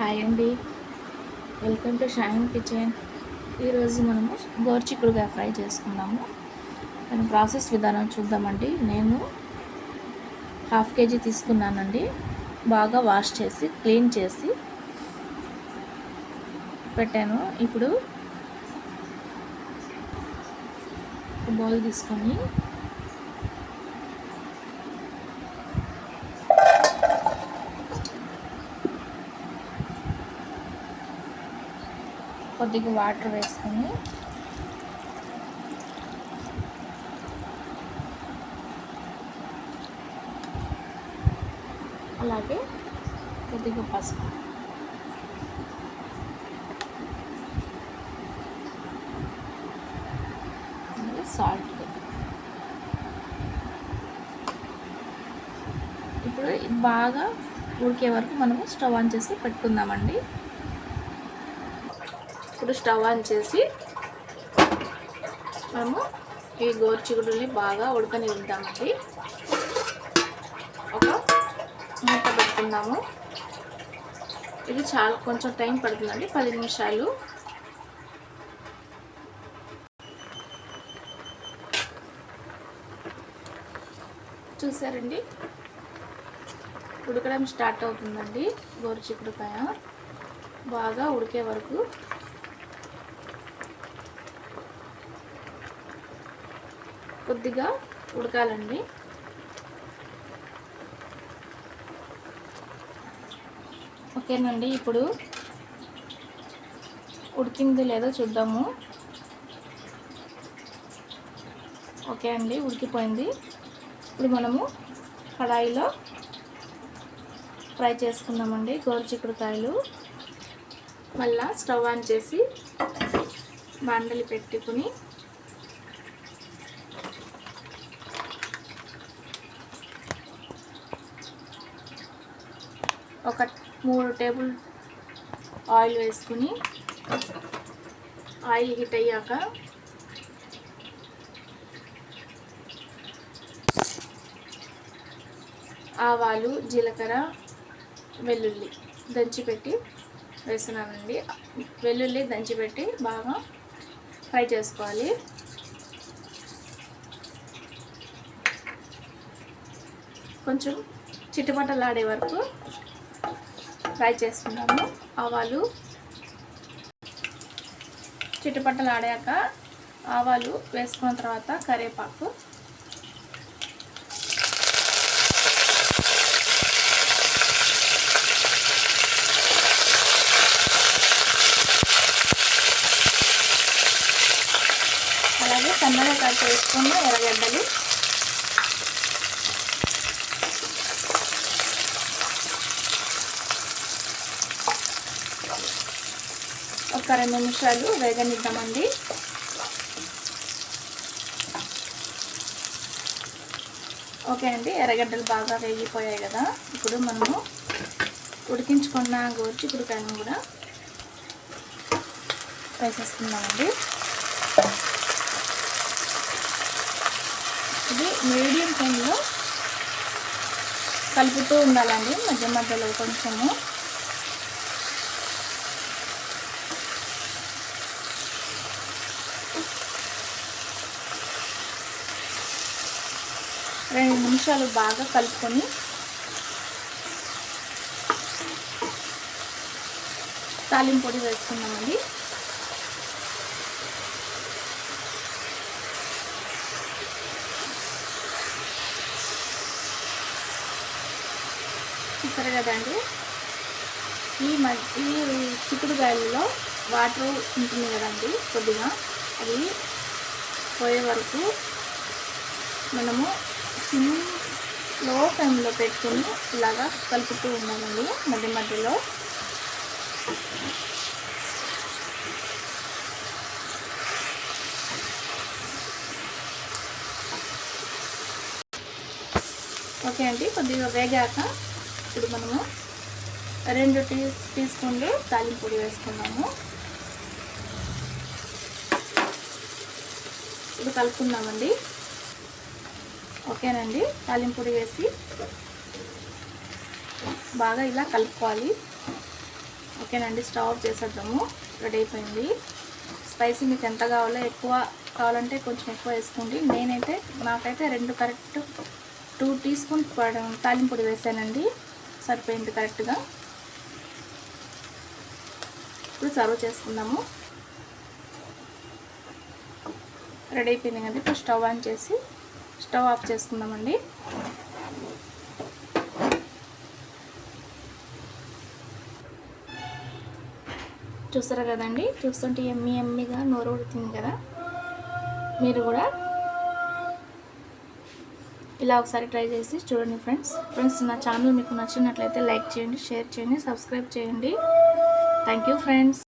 Hi అండి. Welcome to shine kitchen ఈరోజు మనము గోర్చిక్కుడుగా ఫ్రై చేసుకున్నాము దాని ప్రాసెస్ విధానం చూద్దామండి. నేను హాఫ్ కేజీ తీసుకున్నానండి. బాగా వాష్ చేసి క్లీన్ చేసి పెట్టాను. ఇప్పుడు బౌల్ తీసుకొని కొద్దిగా వాటర్ వేసుకొని అలాగే కొద్దిగా పసుపు. సాల్ట్ ఇప్పుడు బాగా ఉడికే వరకు మనము స్టవ్ ఆన్ చేసి పెట్టుకుందామండి. ఇప్పుడు స్టవ్ ఆన్ చేసి మనము ఈ గోరుచిగుడుని బాగా ఉడకనిద్దామండి ఒక మూత పెట్టుకుందాము. ఇది చాలా కొంచెం టైం పడుతుందండి పది నిమిషాలు. చూసారండి? ఉడకడం స్టార్ట్ అవుతుందండి గోరుచిక్కుడుకాయ బాగా ఉడికే వరకు కొద్దిగా ఉడకాలండి. ఓకేనండి ఇప్పుడు ఉడికింది లేదో చూద్దాము. ఓకే అండి ఉడికిపోయింది. ఇప్పుడు మనము కడాయిలో ఫ్రై చేసుకుందామండి గోరుచిక్కుడుకాయలు. మళ్ళీ స్టవ్ ఆన్ చేసి బాండలి పెట్టుకుని ఒక మూడు టేబుల్ ఆయిల్ వేసుకుని ఆయిల్ హీట్ అయ్యాక ఆవాలు జీలకర్ర వెల్లుల్లి దంచిపెట్టి వేస్తున్నానండి. వెల్లుల్లి దంచిపెట్టి బాగా ఫ్రై చేసుకోవాలి. కొంచెం చిట్టుపట్టలాడే వరకు ఫ్రై చేసుకున్నాము. ఆవాలు చిట్టుపట్టలు ఆడాక ఆవాలు వేసుకున్న తర్వాత కరివేపాకు. అలాగే సన్నగా కట్ చేసుకున్న ఎర్రగడ్డలు. ఒక రెండు నిమిషాలు వేగనిద్దామండి. ఓకే అండి ఎర్రగడ్డలు బాగా వేగిపోయాయి కదా. ఇప్పుడు మనము ఉడికించుకున్న గోరుచిక్కుడుకాయను కూడా వేసేసుకుందామండి. ఇది మీడియం ఫ్లేమ్లో కలుపుతూ ఉండాలండి మధ్య మధ్యలో కొంచెము. రెండు నిమిషాలు బాగా కలుపుకొని తాలింపు పొడి వేసుకున్నామండి చూసారు కదండి? ఈ మధ్య ఈ చిక్కుడుకాయలలో వాటర్ ఉంటుంది కదండి కొద్దిగా. అది పోయే వరకు మనము సిమ్లో ఫ్లేమ్లో పెట్టుకుని ఇలాగా కలుపుతూ ఉన్నామండి మధ్య మధ్యలో. ఓకే అండి కొద్దిగా వేగాక ఇప్పుడు మనము రెండు టీ టీ స్పూన్లు తాలింపు పొడి వేసుకున్నాము ఇప్పుడు కలుపుకుందామండి. ఓకేనండి. తాలింపు వేసి బాగా ఇలా కలుపుకోవాలి. ఓకేనండి స్టవ్ ఆఫ్ చేసేద్దాము. రెడీ అయిపోయింది. స్పైసీ మీకు ఎంత కావాలో ఎక్కువ కావాలంటే కొంచెం ఎక్కువ వేసుకోండి. నేనైతే నాకైతే రెండు కరెక్ట్ టూ టీ స్పూన్ తాలింపు వేసానండి. సరిపోయింది కరెక్ట్గా. ఇప్పుడు సర్వ్ చేసుకుందాము. రెడీ అయిపోయింది కదా ఇప్పుడు స్టవ్ ఆన్ చేసి స్టవ్ ఆఫ్ చేసుకుందామండి. చూసారా కదండి? చూస్తుంటే ఎమ్మి ఎమ్మిగా నోరు ఉడుతుంది కదా? మీరు కూడా ఇలా ఒకసారి ట్రై చేసి చూడండి ఫ్రెండ్స్. ఫ్రెండ్స్ నా ఛానల్ మీకు నచ్చినట్లయితే లైక్ చేయండి షేర్ చేయండి సబ్స్క్రైబ్ చేయండి. Thank you friends.